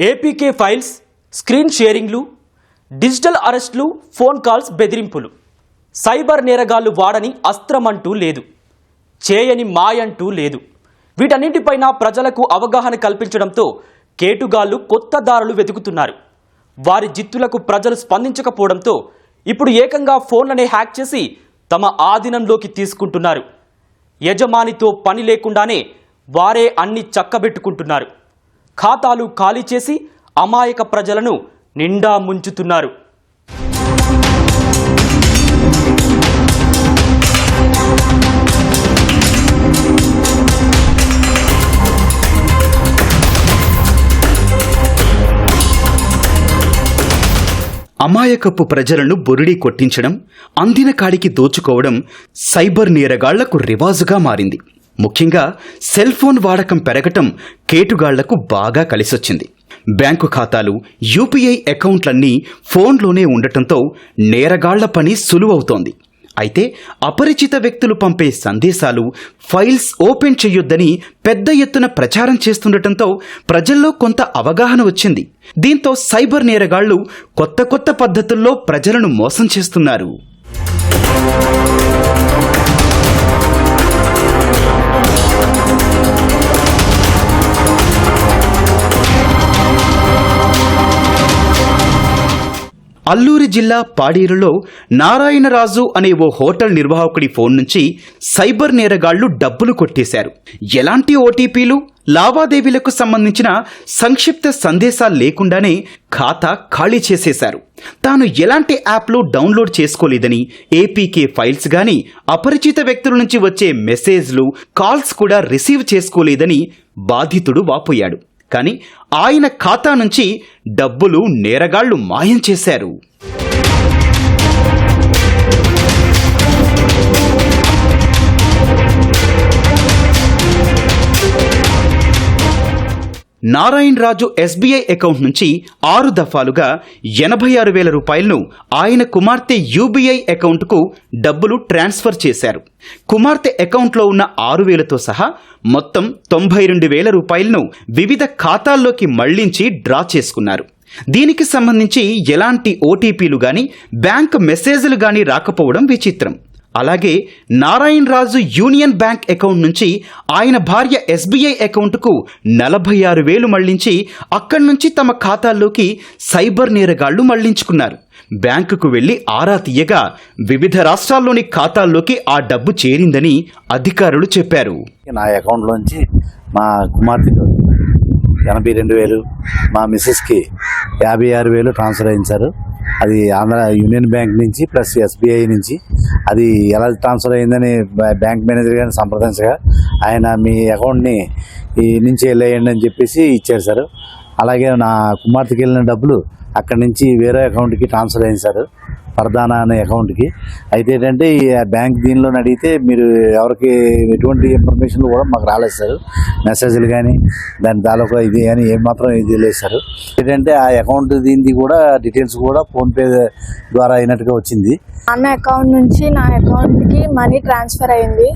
APK files screen షేరింగ్లు digital అరెస్టులు phone calls బెదిరింపులు. సైబర్ నేరగాళ్ళు వాడని అస్త్రమంటూ లేదు. చేయని మాయంటూ లేదు. వీటన్నింటిపైన ప్రజలకు అవగాహన కల్పించడంతో కేటుగాళ్ళు కొత్త దారులు వెతుకుతున్నారు. వారి జిత్తులకు ప్రజలు స్పందించకపోవడంతో ఇప్పుడు ఏకంగా ఫోన్లనే హ్యాక్ చేసి తమ ఆధీనంలోకి తీసుకుంటున్నారు. యజమానితో పని లేకుండానే వారే అన్ని చక్కబెట్టుకుంటున్నారు. ఖాతాలు ఖాళీ చేసి అమాయక ప్రజలను నిండా ముంచుతున్నారు. అమాయకపు ప్రజలను బొరిడి కొట్టించడం అందిన కాడికి దోచుకోవడం సైబర్ నేరగాళ్ళకు రివాజుగా మారింది. ముఖ్యంగా సెల్ ఫోన్ వాడకం పెరగటం కేటుగాళ్ళకు బాగా కలిసొచ్చింది. బ్యాంకు ఖాతాలు యూపీఐ అకౌంట్లన్నీ ఫోన్లోనే ఉండటంతో నేరగాళ్ళ పని సులువవుతోంది. అయితే అపరిచిత వ్యక్తులు పంపే సందేశాలు ఫైల్స్ ఓపెన్ చేయొద్దని పెద్ద ఎత్తున ప్రచారం చేస్తుండటంతో ప్రజల్లో కొంత అవగాహన వచ్చింది. దీంతో సైబర్ నేరగాళ్ళు కొత్త కొత్త పద్ధతుల్లో ప్రజలను మోసం చేస్తున్నారు. అల్లూరి జిల్లా పాడేరులో నారాయణరాజు అనే ఓ హోటల్ నిర్వాహకుడి ఫోన్ నుంచి సైబర్ నేరగాళ్ళు డబ్బులు కొట్టేశారు. ఎలాంటి ఓటీపీలు లావాదేవీలకు సంబంధించిన సంక్షిప్త సందేశాలు లేకుండానే ఖాతా ఖాళీ చేసేశారు. తాను ఎలాంటి యాప్లు డౌన్లోడ్ చేసుకోలేదని ఏపీకే ఫైల్స్ గాని అపరిచిత వ్యక్తుల నుంచి వచ్చే మెసేజ్లు కాల్స్ కూడా రిసీవ్ చేసుకోలేదని బాధితుడు వాపోయాడు. కానీ ఆయన ఖాతా నుంచి డబ్బులు నేరగాళ్ళు మాయం చేశారు. నారాయణ రాజు ఎస్బీఐ అకౌంట్ నుంచి ఆరు దఫాలుగా ఎనభై ఆరు వేల రూపాయలను ఆయన కుమార్తె యూబీఐ అకౌంట్కు డబ్బులు ట్రాన్స్ఫర్ చేశారు. కుమార్తె అకౌంట్లో ఉన్న ఆరు వేలతో సహా మొత్తం తొంభై రెండు వేల రూపాయలను వివిధ ఖాతాల్లోకి మళ్ళించి డ్రా చేసుకున్నారు. దీనికి సంబంధించి ఎలాంటి ఓటీపీలు గాని బ్యాంక్ మెసేజ్లు గాని రాకపోవడం విచిత్రం. అలాగే Narayana Raju Union Bank account నుంచి ఆయన భార్య ఎస్బీఐ అకౌంట్కు నలభై ఆరు వేలు మళ్ళించి అక్కడి నుంచి తమ ఖాతాల్లోకి సైబర్ నేరగాళ్ళు మళ్ళించుకున్నారు. బ్యాంకుకు వెళ్ళి ఆరా తీయగా వివిధ రాష్ట్రాల్లోని ఖాతాల్లోకి ఆ డబ్బు చేరిందని అధికారులు చెప్పారు. నా అకౌంట్లోంచి మా కుమార్తెకు ఎనభై రెండు వేలు మా మిస్సెస్కి యాభై ఆరు వేలు ట్రాన్స్ఫర్ అయించారు అది ఆంధ్ర యూనియన్ బ్యాంక్ నుంచి ప్లస్ ఎస్బీఐ నుంచి. అది ఎలా ట్రాన్స్ఫర్ అయిందని బ్యాంక్ మేనేజర్ గారిని సంప్రదించగా ఆయన మీ అకౌంట్ని ఈ నుంచి వెళ్ళేయండి అని చెప్పేసి ఇచ్చారు సార్. అలాగే నా కుమార్తెకి వెళ్ళిన డబ్బులు అక్కడి నుంచి వేరే అకౌంట్కి ట్రాన్స్ఫర్ అయింది సార్. ప్రధాన అనే అకౌంట్కి అయితే ఏంటంటే ఈ బ్యాంక్ దీనిలో అడిగితే మీరు ఎవరికి ఎటువంటి ఇన్ఫర్మేషన్ కూడా మాకు రాలేదు సార్. మెసేజ్లు కానీ దాని తాలూకా ఇది కానీ ఏమాత్రం ఇది లేదు సార్. ఏంటంటే ఆ అకౌంట్ దీనిది కూడా డీటెయిల్స్ కూడా ఫోన్పే ద్వారా అయినట్టుగా వచ్చింది. అన్న అకౌంట్ నుంచి నా అకౌంట్కి మనీ ట్రాన్స్ఫర్ అయింది.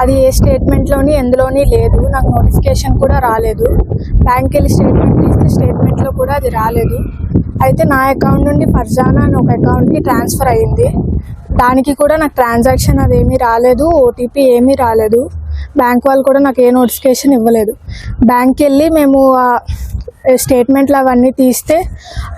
అది ఏ స్టేట్మెంట్లోని ఎందులోని లేదు. నాకు నోటిఫికేషన్ కూడా రాలేదు. బ్యాంక్కి వెళ్ళి స్టేట్మెంట్ ఇస్తే స్టేట్మెంట్లో కూడా అది రాలేదు. అయితే నా అకౌంట్ నుండి ఫర్జానా అని ఒక అకౌంట్కి ట్రాన్స్ఫర్ అయ్యింది దానికి కూడా నాకు ట్రాన్సాక్షన్ అది ఏమీ రాలేదు ఓటీపీ ఏమీ రాలేదు. బ్యాంక్ వాళ్ళు కూడా నాకు ఏ నోటిఫికేషన్ ఇవ్వలేదు. బ్యాంక్కి వెళ్ళి మేము స్టేట్మెంట్లు అవన్నీ తీస్తే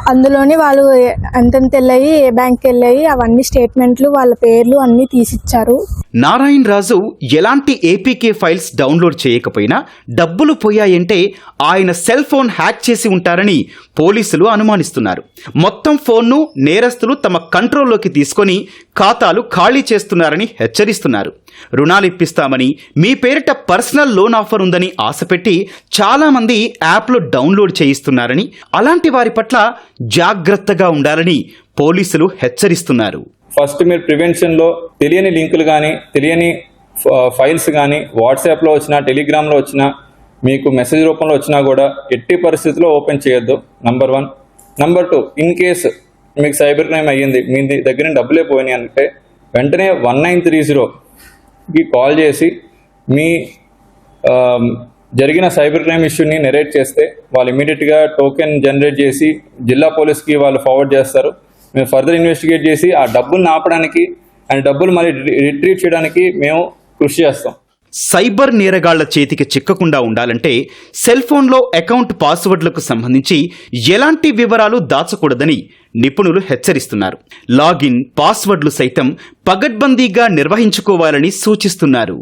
అందులోని వాళ్ళు ఏ- ఎంతెంత వెళ్ళాయి ఏ బ్యాంక్కి వెళ్ళాయి అవన్నీ స్టేట్మెంట్లు వాళ్ళ పేర్లు అన్నీ తీసిచ్చారు. నారాయణ రాజు ఎలాంటి ఏపీకే ఫైల్స్ డౌన్లోడ్ చేయకపోయినా డబ్బులు పోయాయంటే ఆయన సెల్ ఫోన్ హ్యాక్ చేసి ఉంటారని పోలీసులు అనుమానిస్తున్నారు. మొత్తం ఫోన్ను నేరస్తులు తమ కంట్రోల్లోకి తీసుకొని ఖాతాలు ఖాళీ చేస్తున్నారని హెచ్చరిస్తున్నారు. రుణాలు ఇప్పిస్తామని మీ పేరిట పర్సనల్ లోన్ ఆఫర్ ఉందని ఆశపెట్టి చాలామంది యాప్లు డౌన్లోడ్ చేయిస్తున్నారని అలాంటి వారి పట్ల జాగ్రత్తగా ఉండాలని పోలీసులు హెచ్చరిస్తున్నారు. ఫస్ట్ మీరు ప్రివెన్షన్లో తెలియని లింకులు కానీ తెలియని ఫైల్స్ కానీ వాట్సాప్లో వచ్చినా టెలిగ్రామ్లో వచ్చినా మీకు మెసేజ్ రూపంలో వచ్చినా కూడా ఎట్టి పరిస్థితుల్లో ఓపెన్ చేయొద్దు. Number one number two in case మీకు సైబర్ క్రైమ్ అయ్యింది మీ దగ్గర డబ్బులే పోయినాయి అంటే వెంటనే వన్ నైన్ త్రీ జీరోకి కాల్ చేసి మీ జరిగిన సైబర్ క్రైమ్ ఇష్యూని నెరేట్ చేస్తే వాళ్ళు ఇమీడియట్గా టోకెన్ జనరేట్ చేసి జిల్లా పోలీస్కి వాళ్ళు ఫార్వర్డ్ చేస్తారు. మేము ఫర్దర్ ఇన్వెస్టిగేట్ చేసి ఆ డబ్బుల్ని ఆపడానికి అండ్ డబ్బులు మళ్ళీ రిట్రీవ్ చేయడానికి మేము కృషి చేస్తాం. సైబర్ నేరగాళ్ళ చేతికి చిక్కకుండా ఉండాలంటే సెల్ ఫోన్లో అకౌంట్ పాస్వర్డ్లకు సంబంధించి ఎలాంటి వివరాలు దాచకూడదని నిపుణులు హెచ్చరిస్తున్నారు. లాగిన్ పాస్వర్డ్లు సైతం పగడ్బందీగా నిర్వహించుకోవాలని సూచిస్తున్నారు.